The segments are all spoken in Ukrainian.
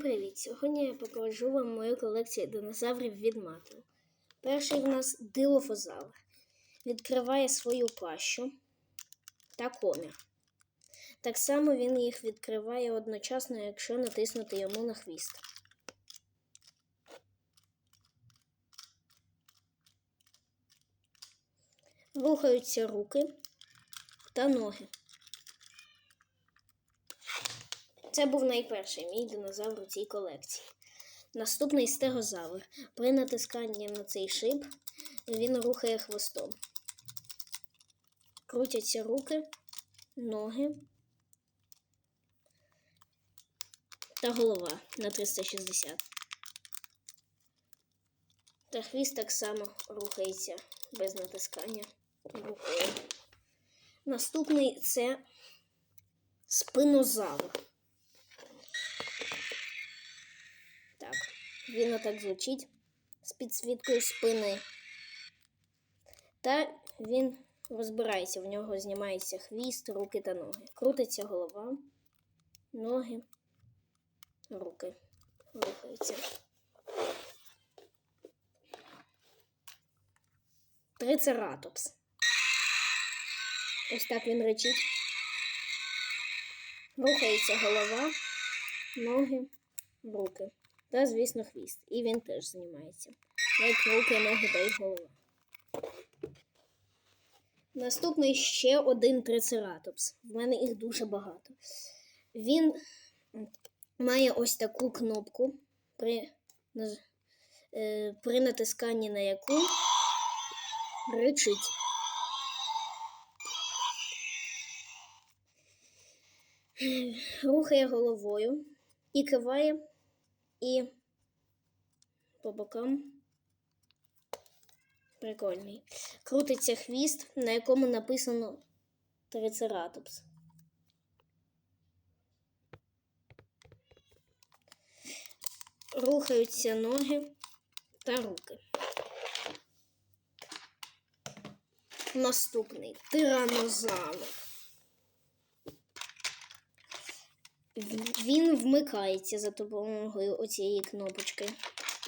Привіт! Сьогодні я покажу вам мою колекцію динозаврів від Мател. Перший в нас дилофозавр. Відкриває свою пащу та комір. Так само він їх відкриває одночасно, якщо натиснути йому на хвіст. Рухаються руки та ноги. Це був найперший мій динозавр у цій колекції. Наступний стегозавр. При натисканні на цей шип він рухає хвостом. Крутяться руки, ноги та голова на 360. Та хвіст так само рухається без натискання рукою. Наступний це спинозавр. Так, він отак звучить з підсвіткою спини. Та він розбирається, в нього знімається хвіст, руки та ноги. Крутиться голова, ноги, руки. Рухаються. Трицератопс. Ось так він речить. Рухається голова, ноги, руки. Та, звісно, хвіст. І він теж знімається. Як руки, ноги та й голова. Наступний ще один трицератопс. В мене їх дуже багато. Він має ось таку кнопку, при, е, при натисканні на яку речить. Рухає головою і киває, і по бокам. Прикольний. Крутиться хвіст, на якому написано Трицератопс. Рухаються ноги та руки. Наступний тиранозавр. Він вмикається за допомогою оцієї кнопочки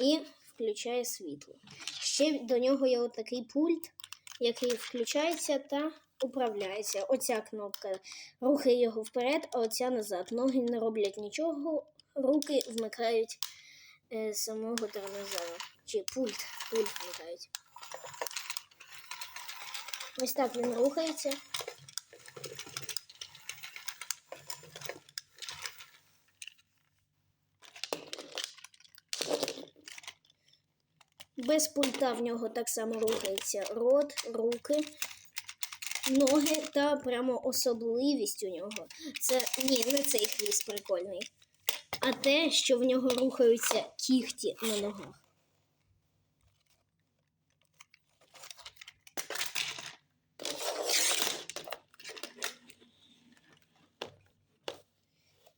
і включає світло. Ще до нього є отакий пульт, який включається та управляється. Оця кнопка рухає його вперед, а оця назад. Ноги не роблять нічого, руки вмикають е, самого тиранозавра. Чи пульт, пульт вмикають. Ось так він рухається. Без пульта в нього так само рухається рот, руки, ноги та прямо особливість у нього. Це ні, не цей хвіст прикольний, а те, що в нього рухаються кігті на ногах.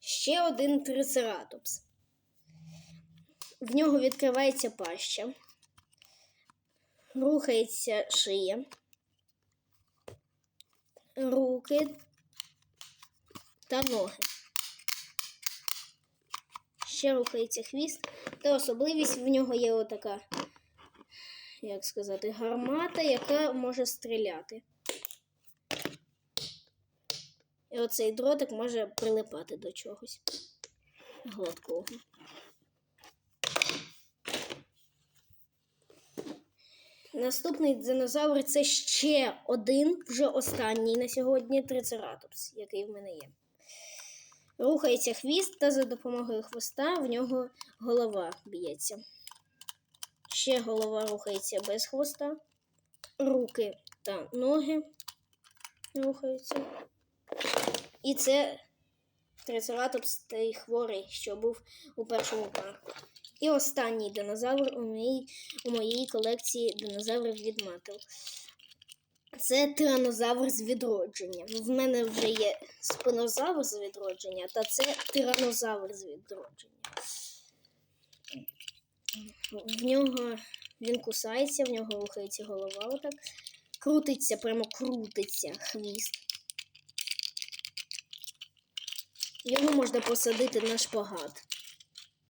Ще один трицератопс. В нього відкривається паща, рухається шия, руки та ноги. Ще рухається хвіст, та особливість в нього є отака, як сказати, гармата, яка може стріляти. І оцей дротик може прилипати до чогось гладкого. Наступний динозавр це ще один, вже останній на сьогодні трицератопс, який в мене є. Рухається хвіст, та за допомогою хвоста в нього голова б'ється. Ще голова рухається без хвоста, руки та ноги рухаються. І це трицератопс той хворий, що був у першому парку. І останній динозавр у моїй, у моїй колекції динозаврів від Мател. Це тиранозавр з відродження. В мене вже є спинозавр з відродження, та це тиранозавр з відродження. В нього він кусається, в нього рухається голова отак. Крутиться, прямо крутиться хвіст. Його можна посадити на шпагат.